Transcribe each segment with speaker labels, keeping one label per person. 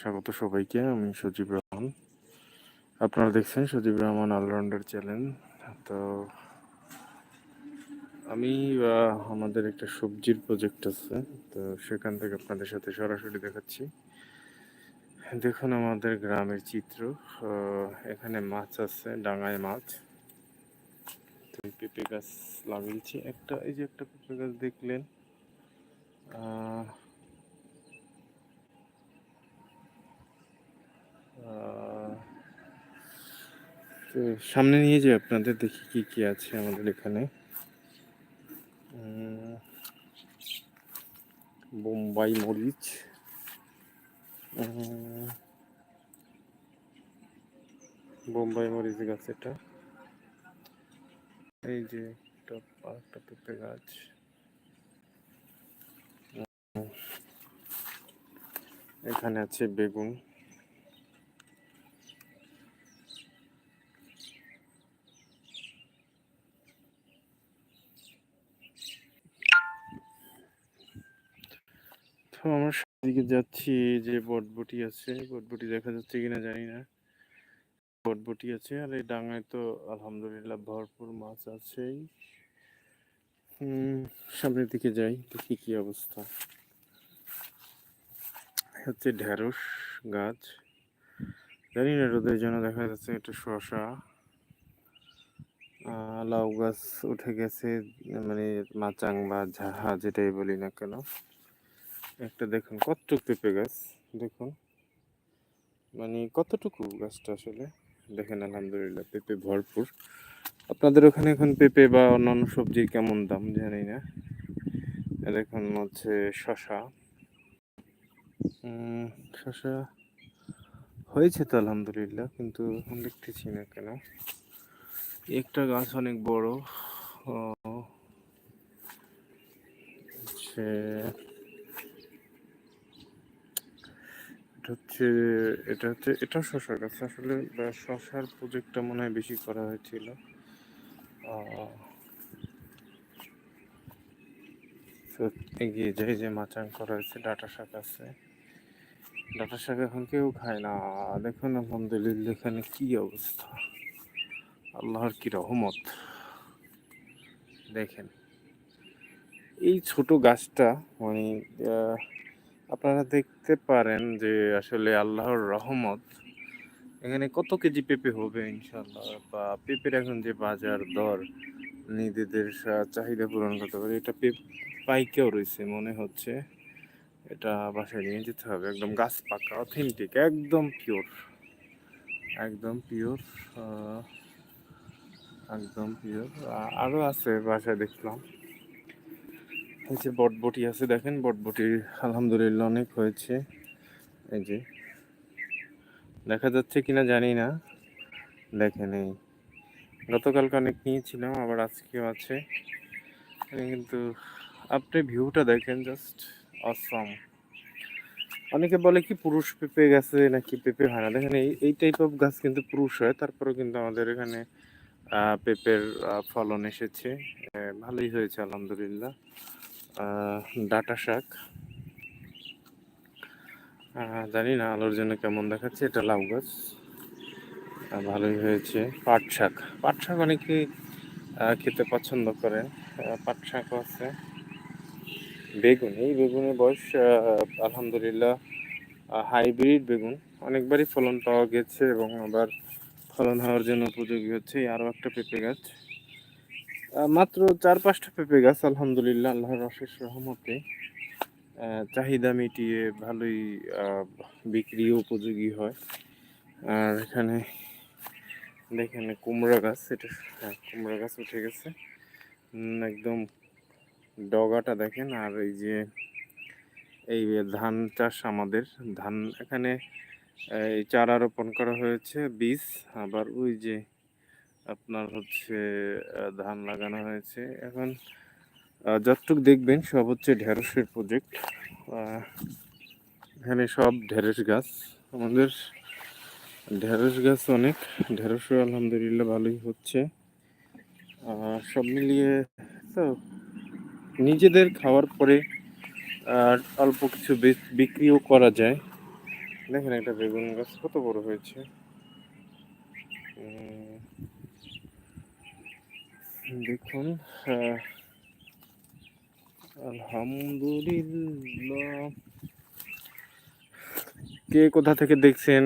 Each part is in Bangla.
Speaker 1: স্বাগত সবাইকে, আমি সজীব রহমান। আপনারা দেখছেন সজীব রহমান অলরাউন্ডার চ্যানেল তো আমি আমাদের একটা সবজির প্রজেক্ট আছে, তো সেখান থেকে আপনাদের সাথে সরাসরি দেখাচ্ছি। দেখুন আমাদের গ্রামের চিত্র এখানে মাছ আছে, ডাঙায় মাছ। তো পেঁপে গাছ লাগিয়েছি। একটা, এই যে একটা পেঁপে গাছ দেখলেন তো সামনে নিয়ে যাই আপনাদের, দেখি কি কি আছে আমাদের এখানে। বোম্বাই মরিচ বোম্বাই মরিচ গাছ এটা। এই যে একটা একটা পেঁপে গাছ। এখানে আছে বেগুন তো আমরা দিকে যাচ্ছি যে বটবটি আছে। বটবটি দেখা যাচ্ছে কিনা জানি না। বটবটি আছে আর এই ডাঙায় তো আলহামদুলিল্লাহ ভরপুর মাছ আছেই। সামনের দিকে যাই, দেখি কি অবস্থা। হচ্ছে ঢেঁড়স গাছ। জানি না, রোদের জন্য দেখা যাচ্ছে একটু শশা। লাউ গাছ উঠে গেছে মানে মাচাং বা ঝাহা যেটাই বলি না কেন। একটা দেখুন, কতটুকু পেঁপে গাছ, দেখুন। মানে কতটুকু গাছটা আসলে? দেখেন, আলহামদুলিল্লাহ, পেঁপে ভরপুর। আপনাদের ওখানে এখন পেঁপে বা অন্যান্য সবজির কেমন দাম? জানি না। দেখুন হচ্ছে শশা শশা হয়েছে তো, আলহামদুলিল্লাহ, কিন্তু এখন দেখতেছি না কেন। একটা গাছ অনেক বড়। হচ্ছে এটা হচ্ছে, এটা হচ্ছে, এটা শশা গাছ। আসলে শশার প্রজেক্টটা মনে হয় বেশি করা হয়েছিল। এগিয়ে যাই যে মাচাং করা হয়েছে, ডাটা শাক আছে। ডাটা শাক এখন কেউ খায় না। দেখুন, আলহামদুলিল্লাহ, এখানে কি অবস্থা। আল্লাহর কি রহমত। দেখেন, এই ছোট গাছটা মানে আপনারা দেখতে পারেন যে আসলে আল্লাহর রহমত এখানে কত কেজি পেঁপে হবে ইনশাল্লাহ বা পেঁপের এখন যে বাজার দর, নিজেদের চাহিদা পূরণ করতে পারে, এটা পেঁপ, পাইকেও রয়েছে মনে হচ্ছে। এটা বাসায় নিয়ে যেতে হবে, একদম গাছ পাকা অথেন্টিক একদম পিওর একদম পিওর একদম পিওর আরও আছে বাসায় দেখলাম। এই যে বটবটি আছে দেখেন, বটবটি আলহামদুলিল্লাহ অনেক হয়েছে। এই যে, দেখা যাচ্ছে কিনা জানি না। দেখেন এই, গতকালকে অনেক নিয়েছিলাম, আবার আজকেও আছে। কিন্তু আপনি ভিউটা দেখেন জাস্ট অসম অনেকে বলে কি পুরুষ পেঁপে গেছে নাকি পেঁপে হয় না? দেখেন এই এই টাইপ অফ গাছ কিন্তু পুরুষ হয়, তারপরেও কিন্তু আমাদের এখানে পেঁপের ফলন এসেছে। ভালোই হয়েছে, আলহামদুলিল্লাহ। ডাঁটা শাক। জানি না আলোর জন্য কেমন দেখাচ্ছে, এটা লাউ গাছ। ভালোই হয়েছে। পাট শাক। পাট শাক অনেকে খেতে পছন্দ করে। পাট শাকও আছে। বেগুন, এই বেগুনের বয়স আলহামদুলিল্লাহ হাইব্রিড বেগুন। অনেকবারই ফলন পাওয়া গেছে এবং আবার ফলন হওয়ার জন্য উপযোগী হচ্ছে। আরও একটা পেঁপে গাছ। মাত্র চার পাঁচটা পেঁপে গাছ, আলহামদুলিল্লাহ, আল্লাহর অশেষ রহমতে। চাহিদা মিটিয়ে ভালোই বিক্রি উপযোগী হয়। আর এখানে দেখেন কুমড়া গাছ, এটা হ্যাঁ কুমড়া গাছ উঠে গেছে। একদম ডগাটা দেখেন, আর এই যে, এই ধান চাষ আমাদের। ধান এখানে এই চারা রোপণ করা হয়েছে, বীজ। আবার ওই যে আপনার হচ্ছে ধান লাগানো হয়েছে। এখন যতটুক দেখবেন, সব হচ্ছে ঢেঁড়সের প্রজেক্ট এখানে সব ঢেঁড়স গাছ। আমাদের ঢেঁড়স গাছ অনেক। ঢেঁড়সও আলহামদুলিল্লাহ ভালোই হচ্ছে। সব মিলিয়ে তো নিজেদের খাওয়ার পরে, আর অল্প কিছু বিক্রিও করা যায়। দেখেন একটা বেগুন গাছ কত বড় হয়েছে। দেখুন আলহামদুলিল্লাহ। কে কোথা থেকে দেখছেন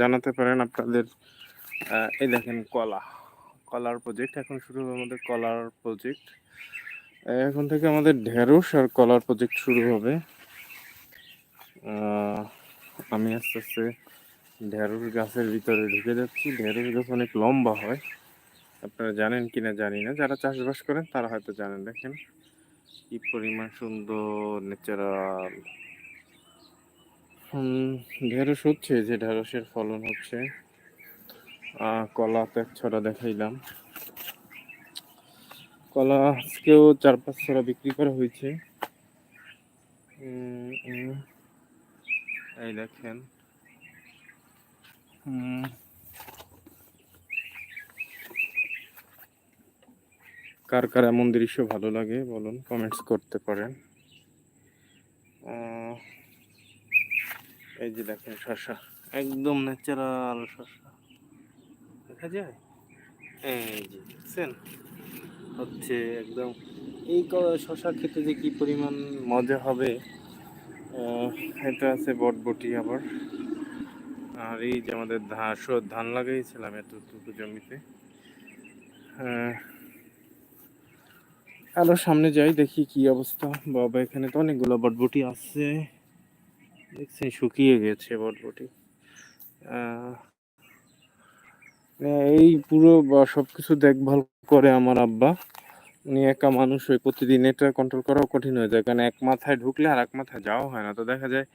Speaker 1: জানাতে পারেন আপনাদের। এই দেখেন, কলা। কলার প্রজেক্ট এখন শুরু হবে আমাদের কলার প্রজেক্ট এখন থেকে আমাদের ঢেঁড়স আর কলার প্রজেক্ট শুরু হবে। আমি আস্তে আস্তে ঢেঁড়স গাছের ভিতরে ঢুকে যাচ্ছি। ঢেঁড়স গাছ অনেক লম্বা হয়। আপনারা জানেন কিনা জানি না। যারা চাষবাস করেন তারা হয়তো জানেন। দেখেন কি পরিমাণ সুন্দর ন্যাচারাল। ঢেঁড়স হচ্ছে, যে ঢেঁড়সের ফলন হচ্ছে। কলা তো এক ছড়া দেখাইলাম। কলা আজকেও চার পাঁচ ছড়া বিক্রি করা হয়েছে। এই দেখেন। হুম কার কার এমন দৃশ্য ভালো লাগে বলুন কমেন্টস করতে পারেন। এই যে দেখেন শশা একদম ন্যাচারাল শশা দেখা যায়? এই যে দেখছেন? হচ্ছে একদম এই শশা খেতে যে কি পরিমাণ মজা হবে এটা আছে বটবটি আবার। আর এই যে আমাদের ধান ধান লাগাইছিলাম এতটুকু জমিতে। আহ, আরও সামনে যাই, দেখি কি অবস্থা। বাবা, এখানে তো অনেকগুলো বটবটি আছে। দেখছেন, শুকিয়ে গেছে বটবটি। এই পুরো সবকিছু দেখভাল করে আমার আব্বা। উনি একা মানুষ হয়ে প্রতিদিন এটা কন্ট্রোল করাও কঠিন হয়ে যায়। কারণ এক মাথায় ঢুকলে আর এক মাথায় যাওয়া হয় না। তো দেখা যায়,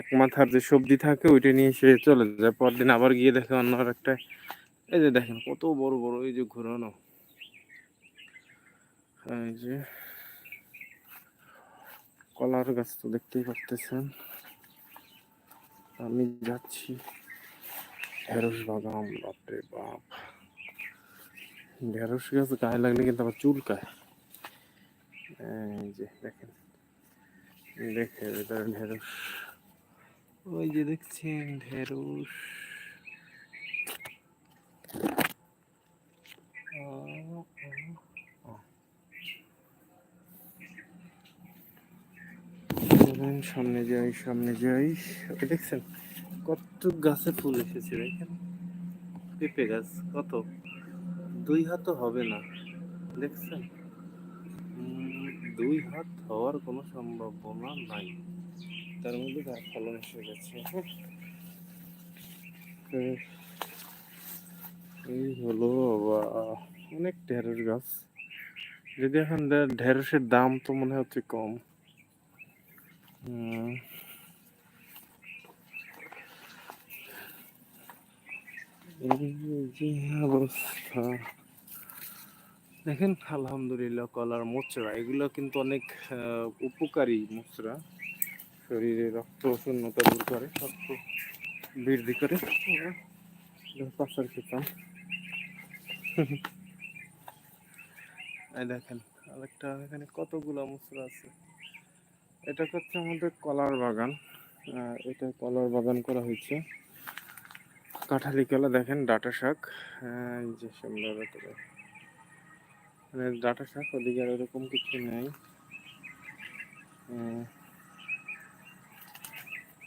Speaker 1: এক মাথার যে সবজি থাকে, ওইটা নিয়ে সে চলে যায়। পরদিন আবার গিয়ে দেখে অন্য একটা এই যে দেখেন, কত বড় বড়, এই যে ঘোরানো। এই যে কলার গাছ তো দেখতেই পারতেছেন। আমি যাচ্ছি ঢেঁড়স বাগান বাপরে বাপ। ঢেঁড়স গাছ গায়ে লাগলে কিন্তু আবার চুলকায়। এই যে দেখেন দেখে এটা ঢেঁড়স। ওই যে দেখছেন ঢেঁড়স। আহ, চলুন সামনে যাই সামনে যাই। ওই দেখছেন, কত গাছে ফুল এসেছে দেখেন পেঁপে গাছ, কত? দুই হাতও হবে না, দেখছেন? দুই হাত হওয়ার কোনো সম্ভাবনা নাই। তার মধ্যে তার ফলন এসে গেছে। হ্যাঁ। এই হলো অনেক ঢেঁড়স গাছ। যদি এখন ঢেঁড়সের দাম তো মনে হচ্ছে কম। অবস্থা। দেখেন, আলহামদুলিল্লাহ, কলার মোচড়া, এগুলো কিন্তু অনেক উপকারী মোচড়া। শরীরে রক্ত শূন্যতা দূর করে, রক্ত বৃদ্ধি করে। পাশার খেতাম। দেখেন, আরেকটা, এখানে কতগুলো মোচড়া আছে? এটা হচ্ছে আমাদের কলার বাগান। এটা কলার বাগান করা হয়েছে। কাঁঠালি কলা দেখেন, ডাটা শাক। যে সুন্দর মানে ডাটা শাক ওদিকে আর এরকম কিছু নেই।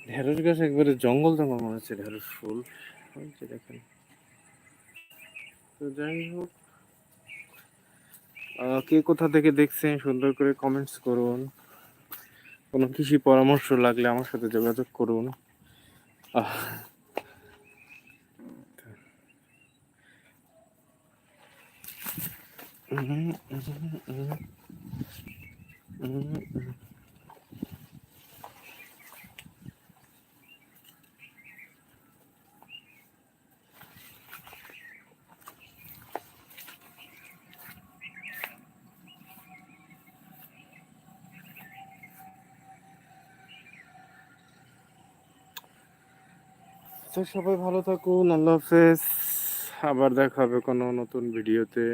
Speaker 1: ঢেঁড়স গাছ একবারে জঙ্গল জঙ্গল মনে হচ্ছে ঢেঁড়স ফুল। যে দেখেন। তো যাই হোক কে কোথা থেকে দেখছেন সুন্দর করে কমেন্টস করুন। কোনো কৃষি পরামর্শ লাগলে আমার সাথে যোগাযোগ করুন। সবাই ভালো থাকুন আল্লাহ হাফেজ। আবার দেখা হবে কোনো নতুন ভিডিওতে।